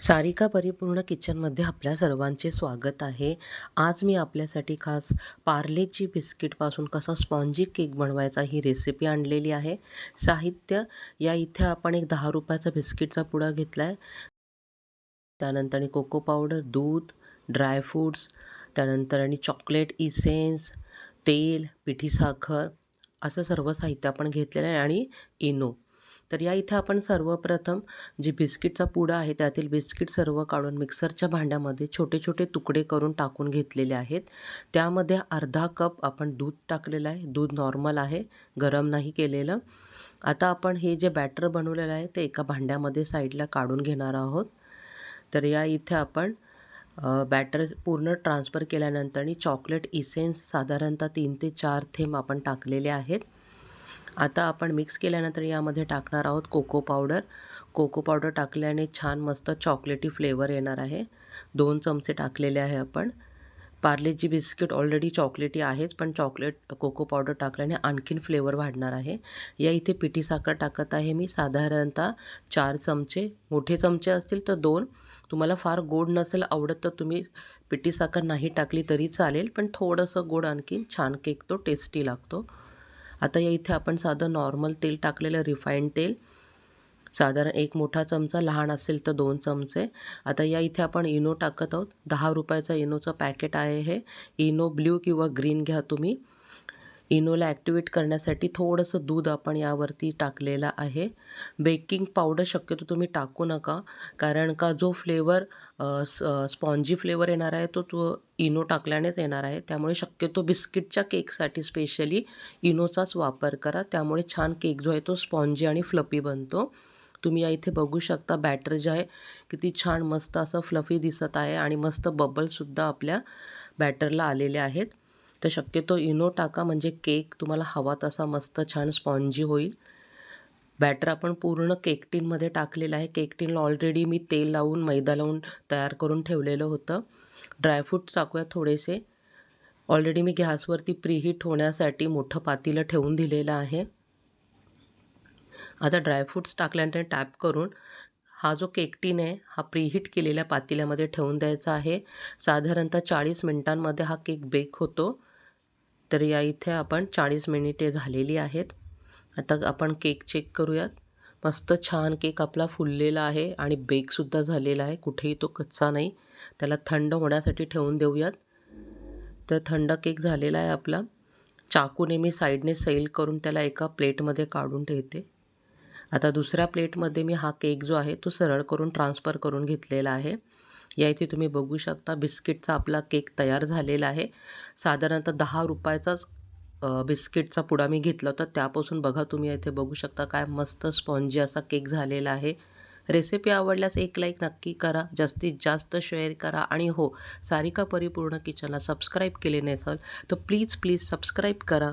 सारिका परिपूर्ण किचनमध्ये आपल्या सर्वांचे स्वागत आहे. आज मी आपल्यासाठी खास पार्लेची बिस्किटपासून कसा स्पॉन्जी केक बनवायचा ही रेसिपी आणलेली आहे. साहित्य या इथे आपण एक दहा रुपयाचा बिस्किटचा पुडा घेतला आहे त्यानंतर आणि कोको पावडर दूध ड्रायफ्रूट्स त्यानंतर आणि चॉकलेट इसेन्स तेल पिठी साखर असं सर्व साहित्य आपण घेतलेलं आहे. आणि इनो तर या इथं आपण सर्वप्रथम जे बिस्किटचा पुडा आहे त्यातील बिस्किट सर्व काढून मिक्सरच्या भांड्यामध्ये छोटे छोटे तुकडे करून टाकून घेतलेले आहेत. त्यामध्ये अर्धा कप आपण दूध टाकलेलं आहे. दूध नॉर्मल आहे गरम नाही केलेलं. आता आपण हे जे बॅटर बनवलेलं आहे ते एका भांड्यामध्ये साईडला काढून घेणार आहोत. तर या इथे आपण बॅटर पूर्ण ट्रान्सफर केल्यानंतर चॉकलेट इसेन्स साधारणतः तीन ते चार थेंब आपण टाकलेले आहेत. आता आपण मिक्स केल्यानंतर यामध्ये टाकणार आहोत कोको पावडर कोको पावडर टाकल्याने छान मस्त चॉकलेटी फ्लेवर येणार आहे. दोन चमचे टाकलेले आहे आपण. पार्लेची बिस्किट ऑलरेडी चॉकलेटी आहेच पण चॉकलेट कोको पावडर टाकल्याने आणखीन फ्लेवर वाढणार आहे. या इथे पिठी साखर टाकत आहे मी. साधारणतः चार चमचे मोठे चमचे असतील तर दोन. तुम्हाला फार गोड नसेल आवडत तर तुम्ही पिठी साखर नाही टाकली तरी चालेल पण थोडंसं गोड आणखीन छान केक तो टेस्टी लागतो. आता या इथे आपण साधं नॉर्मल तेल टाकलेलं रिफाईंड तेल. साधारण एक मोठा चमचा लहान असेल तर दोन चमचे. आता या इथे आपण इनो टाकत आहोत. दहा रुपयाचा इनोचं पॅकेट आहे हे. इनो ब्ल्यू किंवा ग्रीन घ्या तुम्ही. इनोला ॲक्टिवेट करण्यासाठी थोडंसं दूध आपण यावरती टाकलेलं आहे. बेकिंग पावडर शक्यतो तुम्ही टाकू नका कारण का जो फ्लेवर स्पॉन्जी फ्लेवर येणार आहे तो तो इनो टाकल्यानेच येणार आहे. त्यामुळे शक्यतो बिस्किटच्या केकसाठी स्पेशली इनोचाच वापर करा. त्यामुळे छान केक जो आहे तो स्पॉन्जी आणि फ्लपी बनतो. तुम्ही या इथे बघू शकता बॅटर जे आहे किती छान मस्त असं फ्लफी दिसत आहे आणि मस्त बबलसुद्धा आपल्या बॅटरला आलेले आहेत. तर शक्यतो इनो टाका म्हणजे केक तुम्हाला हवा तसा मस्त छान स्पॉन्जी होईल. बॅटर आपण पूर्ण केक टीनमध्ये टाकलेलं आहे. केक टीनला ऑलरेडी मी तेल लावून मैदा लावून तयार करून ठेवलेलं होतं. ड्रायफ्रूट्स टाकूया थोडेसे. ऑलरेडी मी गॅसवरती प्रीहीट होण्यासाठी मोठं पातीलं ठेवून दिलेलं आहे. आता ड्रायफ्रूट्स टाकल्यानंतर टॅप करून हा जो केकटीन आहे हा प्रीहीट केलेल्या पातेल्यामध्ये ठेवून द्यायचा आहे. साधारणतः चाळीस मिनटांमध्ये हा केक बेक होतो. तर या इथे आपण चाळीस मिनिटे झालेली आहेत. आता आपण केक चेक करूयात. मस्त छान केक आपला फुललेला आहे आणि बेकसुद्धा झालेला आहे. कुठेही तो कच्चा नाही. त्याला थंड होण्यासाठी ठेवून देऊयात. तर थंड केक झालेला आहे आपला. चाकूने मी साईडने सैल करून त्याला एका प्लेटमध्ये काढून ठेवते. आता दुसऱ्या प्लेटमध्ये मी हा केक जो आहे तो सरळ करून ट्रान्सफर करून घेतलेला आहे. या इथे तुम्ही बघू शकता बिस्किटचा आपला केक तयार झालेला आहे. साधारणतः दहा रुपयाचाच बिस्किटचा पुडा मी घेतला होता. त्यापासून बघा तुम्ही इथे बघू शकता काय मस्त स्पॉन्जी असा केक झालेला आहे. रेसिपी आवडल्यास एक लाईक नक्की करा जास्तीत जास्त शेअर करा आणि हो सारिका परिपूर्ण किचनला सबस्क्राईब केले नसेल तर प्लीज प्लीज सबस्क्राईब करा.